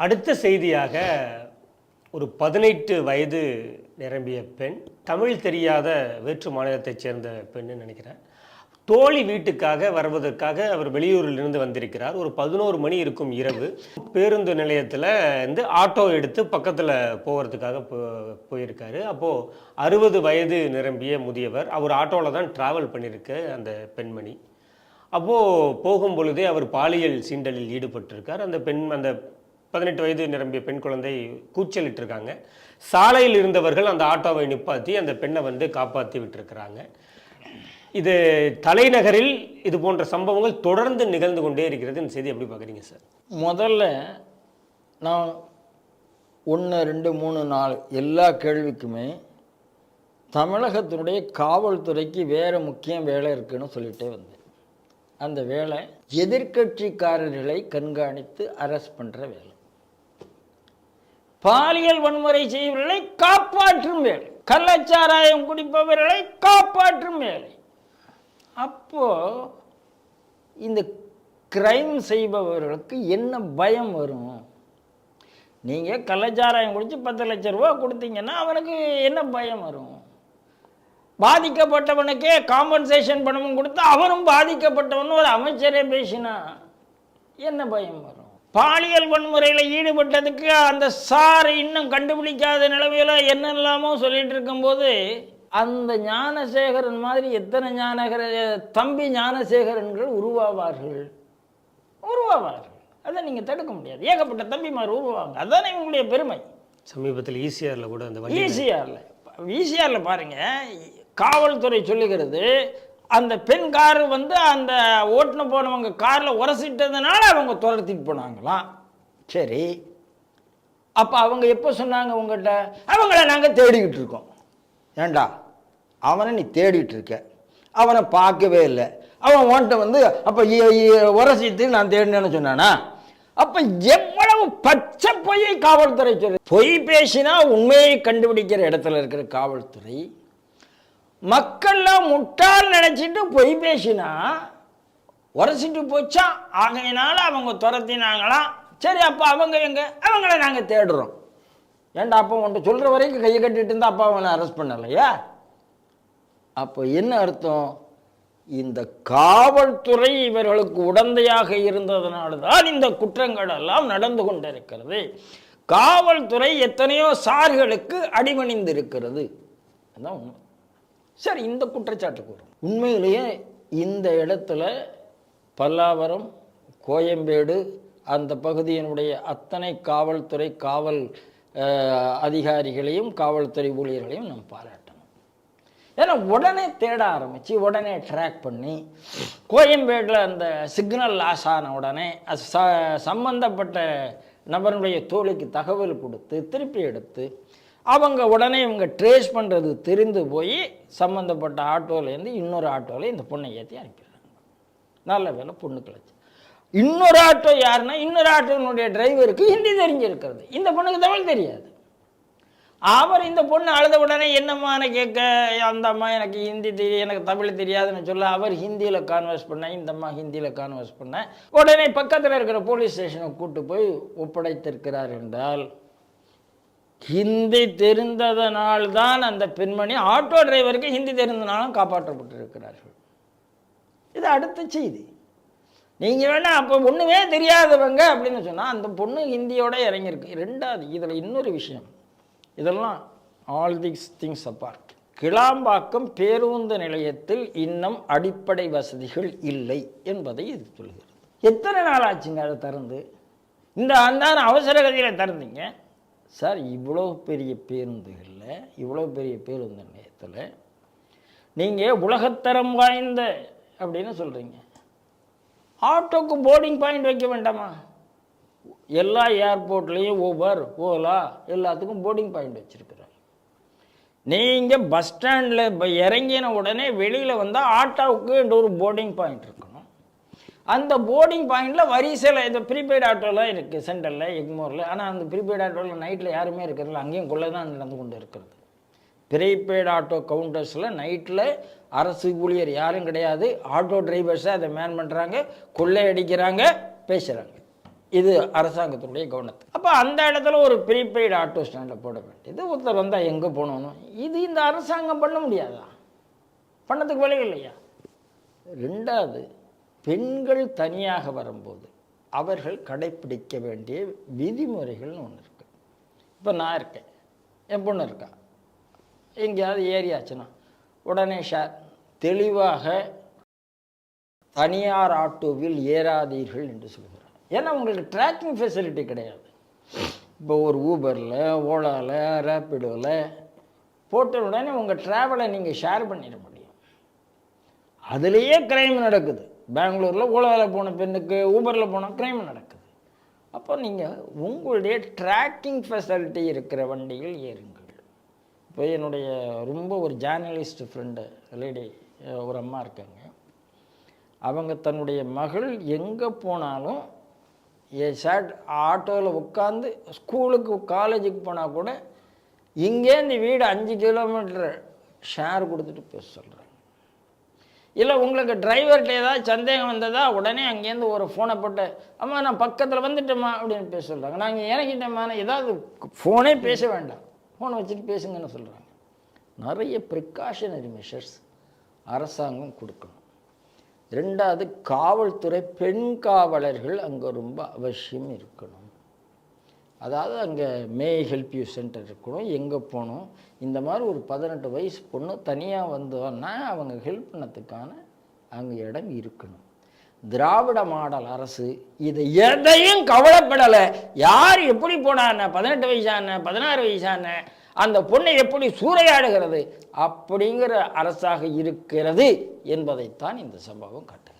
அடுத்த செய்தியாக ஒரு பதினெட்டு வயது நிரம்பிய பெண் தமிழ் தெரியாத வேற்று மாநிலத்தைச் சேர்ந்த பெண்ணு நினைக்கிறேன். தோழி வீட்டுக்காக வருவதற்காக அவர் வெளியூரிலிருந்து வந்திருக்கிறார். ஒரு பதினோரு மணி இருக்கும் இரவு. பேருந்து நிலையத்தில் வந்து ஆட்டோ எடுத்து பக்கத்தில் போகிறதுக்காக போ போயிருக்காரு. அப்போது அறுபது வயது நிரம்பிய முதியவர் அவர் ஆட்டோவில் தான் ட்ராவல் பண்ணியிருக்கு அந்த பெண்மணி. அப்போது போகும் பொழுதே அவர் பாலியல் சீண்டலில் ஈடுபட்டிருக்கார். அந்த பெண் அந்த பதினெட்டு வயது நிரம்பிய பெண் குழந்தை கூச்சலிட்டிருக்காங்க. சாலையில் இருந்தவர்கள் அந்த ஆட்டோவை நிப்பாத்தி அந்த பெண்ணை வந்து காப்பாற்றி விட்டுருக்கிறாங்க. இது தலைநகரில் இது போன்ற சம்பவங்கள் தொடர்ந்து நிகழ்ந்து கொண்டே இருக்கிறது. இந்த செய்தி எப்படி பார்க்குறீங்க சார்? முதல்ல நான் ஒன்று ரெண்டு மூணு நாலு எல்லா கேள்விக்குமே தமிழகத்தினுடைய காவல்துறைக்கு வேறு முக்கிய வேலை இருக்குன்னு சொல்லிகிட்டே வந்தேன். அந்த வேலை எதிர்க்கட்சிக்காரர்களை கண்காணித்து அரெஸ்ட் பண்ணுற வேலை. பாலியல் வன்முறை செய்பவர்களை காப்பாற்றும் வேலை. கள்ளச்சாராயம் குடிப்பவர்களை காப்பாற்றும் வேலை. அப்போ இந்த கிரைம் செய்பவர்களுக்கு என்ன பயம் வரும்? நீங்கள் கள்ளச்சாராயம் குடித்து பத்து லட்ச ரூபா கொடுத்தீங்கன்னா அவனுக்கு என்ன பயம் வரும்? பாதிக்கப்பட்டவனுக்கே காம்பன்சேஷன் பணமும் கொடுத்து அவனும் பாதிக்கப்பட்டவன் ஒரு அமைச்சரே பேசினா என்ன பயம் வரும்? பாலியல் வன்முறையில் ஈடுபட்டதுக்கு அந்த சார் இன்னும் கண்டுபிடிக்காத நிலவையில என்னெல்லாமோ சொல்லிட்டு இருக்கும்போது அந்த ஞானசேகரன் மாதிரி எத்தனை ஞானகர தம்பி ஞானசேகரன்கள் உருவாவார்கள்? உருவாவார்கள். அதை நீங்கள் தடுக்க முடியாது. ஏகப்பட்ட தம்பிமார் உருவாங்க அதுதானே இவங்களுடைய பெருமை. சமீபத்தில் ஈசிஆரில் கூட அந்த ஈசிஆரில். ஈசிஆரில் பாருங்க காவல்துறை சொல்லுகிறது அந்த பெண் கார் வந்து அந்த ஓட்டுன போனவங்க காரில் உரசிட்டதுனால அவங்க துரத்திட்டு போனாங்களாம் சரி. அப்போ அவங்க எப்போ சொன்னாங்க உங்கள்கிட்ட அவங்கள நாங்கள் தேடிக்கிட்டு இருக்கோம். ஏண்டா? அவனை நீ தேடிட்டு இருக்க. அவனை பார்க்கவே இல்லை. அவன் ஓன்ட்ட வந்து அப்போ உரசித்து நான் தேடினேன்னு சொன்னானா? அப்போ எவ்வளவு பச்சை பொய்யை காவல்துறை சொல்லு பொய் பேசினா உண்மையை கண்டுபிடிக்கிற இடத்துல இருக்கிற காவல்துறை மக்கள்லாம் முட்டாள் நினைச்சிட்டு பொய் பேசினா உரைச்சிட்டு போச்சா? ஆகையினால அவங்க துரத்தினாங்களாம் சரி அப்போ அவங்க எங்க? அவங்கள நாங்கள் தேடுறோம். ஏன்டா அப்போ உன்ட்டு சொல்கிற வரைக்கும் கையை கட்டிட்டு இருந்தால் அப்பா அவனை அரெஸ்ட் பண்ணலையா? அப்போ என்ன அர்த்தம்? இந்த காவல்துறை இவர்களுக்கு உடந்தையாக இருந்ததனால தான் இந்த குற்றங்கள் எல்லாம் நடந்து கொண்டிருக்கிறது. காவல்துறை எத்தனையோ சார்களுக்கு அடிபணிந்திருக்கிறது. அதான் உண்மை. சரி இந்த குற்றச்சாட்டுக்கு வரும். உண்மையிலேயே இந்த இடத்துல பல்லாவரம் கோயம்பேடு அந்த பகுதியினுடைய அத்தனை காவல்துறை காவல் அதிகாரிகளையும் காவல்துறை ஊழியர்களையும் நம்ம பாராட்டணும். ஏன்னா உடனே தேட ஆரம்பித்து உடனே ட்ராக் பண்ணி கோயம்பேடில் அந்த சிக்னல் லாஸ் ஆன உடனே அது ச சம்பந்தப்பட்ட நபருடைய தோழிக்கு தகவல் கொடுத்து திருப்பி எடுத்து அவங்க உடனே இவங்க ட்ரேஸ் பண்ணுறது தெரிந்து போய் சம்மந்தப்பட்ட ஆட்டோலேருந்து இன்னொரு ஆட்டோவில் இந்த பொண்ணை ஏற்றி அனுப்பிடுறாங்க. நல்ல வேலை பொண்ணு கிடச்சி இன்னொரு ஆட்டோ யாருன்னா இன்னொரு ஆட்டோனுடைய டிரைவருக்கு ஹிந்தி தெரிஞ்சிருக்கிறது. இந்த பொண்ணுக்கு தமிழ் தெரியாது. அவர் இந்த பொண்ணு அழுத உடனே என்னம்மான்னு கேட்க அந்த அம்மா எனக்கு ஹிந்தி தெரியும் எனக்கு தமிழ் தெரியாதுன்னு சொல்ல அவர் ஹிந்தியில் கான்வர்ஸ் பண்ண இந்த அம்மா ஹிந்தியில் கான்வர்ஸ் பண்ண உடனே பக்கத்தில் இருக்கிற போலீஸ் ஸ்டேஷனை கூட்டு போய் ஒப்படைத்திருக்கிறார் என்றால் ஹிந்தி தெரிந்ததனால்தான் அந்த பெண்மணி ஆட்டோ டிரைவருக்கு ஹிந்தி தெரிந்தனாலும் காப்பாற்றப்பட்டிருக்கிறார்கள். இது அடுத்த செய்தி. நீங்கள் வேணால் அப்போ ஒன்றுமே தெரியாதவங்க அப்படின்னு சொன்னால் அந்த பொண்ணு ஹிந்தியோட இறங்கியிருக்கு. ரெண்டாவது இதில் இன்னொரு விஷயம். இதெல்லாம் all this things apart Kilambakkam பேருந்து நிலையத்தில் இன்னும் அடிப்படை வசதிகள் இல்லை என்பதை இது சொல்கிறது. எத்தனை நாள் ஆச்சுங்க அதை திறந்து? இந்த அந்த அவசர கதியில் திறந்தீங்க. சார் இவ்வளோ பெரிய பேருந்துகளில் இவ்வளோ பெரிய பேருந்து நிலையத்தில் நீங்கள் உலகத்தரம் வாய்ந்த அப்படின்னு சொல்கிறீங்க ஆட்டோக்கு போர்டிங் பாயிண்ட் வைக்க வேண்டாமா? எல்லா ஏர்போர்ட்லேயும் ஊபர் ஓலா எல்லாத்துக்கும் போர்டிங் பாயிண்ட் வச்சுருக்குறாங்க. நீங்கள் பஸ் ஸ்டாண்டில் இப்போ இறங்கின உடனே வெளியில் வந்தால் ஆட்டோவுக்கு ஒரு போர்டிங் பாயிண்ட் இருக்கும் அந்த போர்டிங் பாயிண்டில் வரிசையில் இந்த ப்ரீபெய்டு ஆட்டோலாம் இருக்குது சென்டரில் எக்மோரில் ஆனால் அந்த ப்ரீபெய்டு ஆட்டோவில் நைட்டில் யாருமே இருக்கிறதில்ல. அங்கேயும் கொள்ளை தான் நடந்து கொண்டு இருக்கிறது. ப்ரீபெய்டு ஆட்டோ கவுண்டர்ஸில் நைட்டில் அரசு ஊழியர் யாரும் கிடையாது. ஆட்டோ டிரைவர்ஸை அதை மேன் பண்ணுறாங்க கொள்ளை அடிக்கிறாங்க பேசுகிறாங்க இது அரசாங்கத்தினுடைய கவனத்து. அப்போ அந்த இடத்துல ஒரு ப்ரீபெய்டு ஆட்டோ ஸ்டாண்டில் போட வேண்டியது. ஒருத்தர் வந்தால் எங்கே போகணும் இது இந்த அரசாங்கம் பண்ண முடியாதா? பண்ணதுக்கு வழி இல்லையா? ரெண்டாவது பெண்கள் தனியாக வரும்போது அவர்கள் கடைப்பிடிக்க வேண்டிய விதிமுறைகள்னு ஒன்று இருக்குது இப்போ நான் இருக்கேன். என் பொண்ணு இருக்கா? எங்கேயாவது ஏரியாச்சுன்னா உடனே ஷேர் தெளிவாக தனியார் ஆட்டோவில் ஏறாதீர்கள் என்று சொல்கிறார். ஏன்னா உங்களுக்கு ட்ராக்கிங் ஃபெசிலிட்டி கிடையாது. இப்போ ஒரு ஊபரில் ஓலாவில் ரேப்பிடோவில் போட்ட உடனே உங்கள் ட்ராவலை நீங்கள் ஷேர் பண்ணிட முடியும். அதுலேயே கிரைம் நடக்குது. பெங்களூரில் ஓலாவில் போன பெண்ணுக்கு ஊபரில் போனால் கிரைம் நடக்குது. அப்போ நீங்கள் உங்களுடைய ட்ராக்கிங் ஃபெசிலிட்டி இருக்கிற வண்டியில் ஏறுங்கள். இப்போ என்னுடைய ரொம்ப ஒரு ஜேர்னலிஸ்ட் ஃப்ரெண்டு லேடி ஒரு அம்மா இருக்காங்க. அவங்க தன்னுடைய மகள் எங்கே போனாலும் ஏ ஷேட் ஆட்டோவில் உட்காந்து ஸ்கூலுக்கு காலேஜுக்கு போனால் கூட இங்கேருந்து வீடு அஞ்சு கிலோமீட்டர் ஷேர் கொடுத்துட்டு பேச சொல்கிறேன் இல்லை உங்களுக்கு டிரைவர்கிட்ட ஏதாவது சந்தேகம் வந்ததா உடனே அங்கேருந்து ஒரு ஃபோனை போட்டு அம்மா நான் பக்கத்தில் வந்துட்டேம்மா அப்படின்னு பேச சொல்கிறாங்க நாங்கள் இறங்கிட்டேம்மா ஏதாவது ஃபோனே பேச வேண்டாம். ஃபோனை வச்சுட்டு பேசுங்கன்னு சொல்கிறாங்க நிறைய ப்ரிகாஷனரி மெஷர்ஸ் அரசாங்கம் கொடுக்கணும். ரெண்டாவது காவல்துறை பெண் காவலர்கள் அங்கே ரொம்ப அவசியம் இருக்கணும். அதாவது அங்கே மே ஹெல்ப் யூ சென்டர் இருக்கணும் எங்கே போகணும். இந்த மாதிரி ஒரு பதினெட்டு வயசு பொண்ணு தனியாக வந்தோன்னா அவங்க ஹெல்ப் பண்ணத்துக்கான அங்கே இடம் இருக்கணும். திராவிட மாடல் அரசு இதை எதையும் கவலைப்படலை. யார் எப்படி போனான பதினெட்டு வயசான பதினாறு வயசான அந்த பொண்ணை எப்படி சூறையாடுகிறது அப்படிங்கிற அரசாக இருக்கிறது என்பதைத்தான் இந்த சம்பவம் காட்டுகிறது